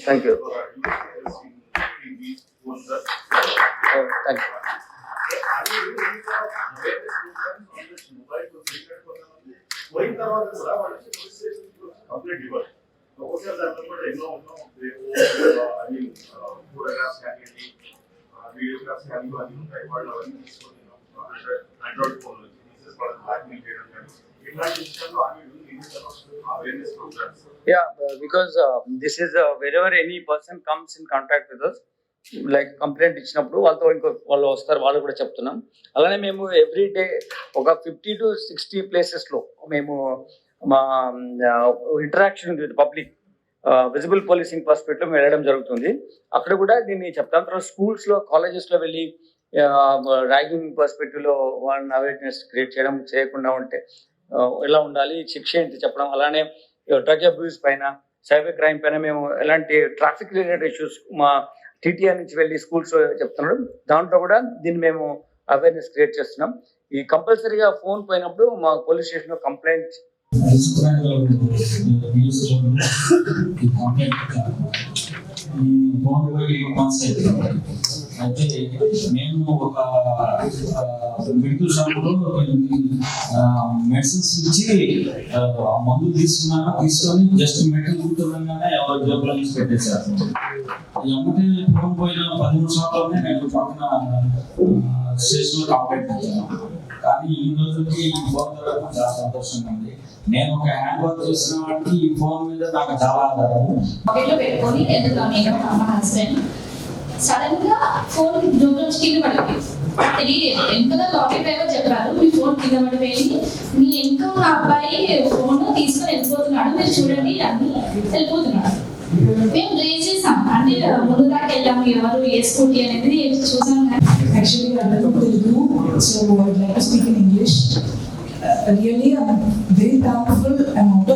Thank you. Thank you పోయిన తర్వాత కూడా వాళ్ళకి పోలీస్ స్టేషన్ కంప్లైంట్ ఇవ్వాలి ఒక్కొక్కసారి దాంట్లో కూడా ఎన్నో ఉన్నాం అన్ని ఫోటోగ్రాఫ్స్ కానివ్వండి వీడియోగ్రాఫ్స్ కానీ అన్ని ఉంటాయి వాళ్ళు అవన్నీ తీసుకొని ఆండ్రాయిడ్ ఫోన్ తీసేసి వాళ్ళకి బ్లాక్మెయిల్ చేయడం కానీ ఇట్లాంటి విషయాల్లో అవి awareness programmes Yeah, uh, because uh, this is uh, wherever any person comes in contact with us, like complaint ఇచ్చినప్పుడు వాళ్ళతో ఇంకో వాళ్ళు వస్తారు వాళ్ళు కూడా చెప్తున్నాం. అలానే మేము ఎవ్రీ డే ఒక ఫిఫ్టీ టు సిక్స్టీ ప్లేసెస్లో మేము మా interaction with public visible policing perspective వెళ్ళడం జరుగుతుంది. అక్కడ కూడా దీన్ని చెప్తాం. తర్వాత స్కూల్స్లో కాలేజెస్లో వెళ్ళి ర్యాగింగ్ పర్స్పెక్టివ్లో వాళ్ళని అవేర్నెస్ క్రియేట్ చేయడం చేయకుండా ఉంటే ఎలా ఉండాలి శిక్ష ఏంటి చెప్పడం అలానే డ్రగ్ అబ్యూస్ పైన సైబర్ క్రైమ్ పైన మేము ఎలాంటి ట్రాఫిక్ రిలేటెడ్ ఇష్యూస్ మా టీటీఆర్ నుంచి వెళ్ళి స్కూల్స్ చెప్తున్నాడు దాంట్లో కూడా దీన్ని మేము అవేర్నెస్ క్రియేట్ చేస్తున్నాం. ఈ కంపల్సరీగా ఫోన్ పోయినప్పుడు మా పోలీస్ స్టేషన్లో కంప్లైంట్ ఈ ఫోన్ అయితే నేను ఒక మెడికల్ షాప్లో మెడిసిన్స్ ఇచ్చి ఆ, మందు తీసుకున్నాను. తీసుకొని జస్ట్ మెడికల్ కూర్చోగానే ఎవరు జబ్బుల నుంచి పెట్టేశారు. ఎమ్మటే ఫోన్ పోయిన పది సంవత్సరాలనే నేను పక్కన స్టేషన్లో కంప్లైంట్ ఇచ్చాను కానీ ఈ రోజుకి ఈ ఫోన్ దొరకడం చాలా సంతోషంగా ఉంది. నేను ఒక హ్యాండ్ వర్క్ చేసిన వాటికి ఈ ఫోన్ మీద నాకు చాలా ఆధారం సడన్గా ఫోన్ జోబులో నుంచి కింద పడిపోయింది తెలియలేదు వెనుకదా లాకెట్ డ్రైవర్ చెప్పారు మీ ఫోన్ కింద పడిపోయింది. మీ వెనుక ఉన్న అబ్బాయి ఫోన్ తీసుకొని వెళ్ళిపోతున్నాడు. మీరు చూడండి అన్ని వెళ్ళిపోతున్నాడు. మేము రేజ్ చేసాం. అంటే ముందు దాకా వెళ్ళాము ఎవరు ఏ స్కూటీ అనేది చూసాం యాక్చువల్లీ అందరూ Telugu so know Telugu, so I'd like to speak in English. Uh, really,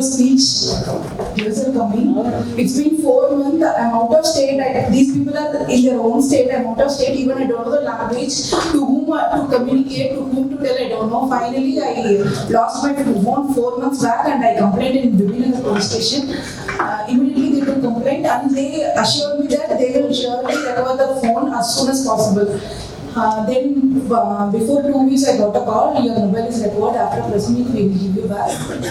Speech. Are coming. It's been four months. I'm out of state. I, these people are in their own state. I'm out of state. Even I don't know the language to whom uh, to communicate, to whom to tell. I don't know. Finally, I lost my phone four months back, and I complained in Bibina police station. Uh, immediately they took complaint, and they assured me that they will surely recover the phone as soon as possible. Uh, then uh, before two weeks I got a call, your mobile is recovered after pressing it, we will give you back.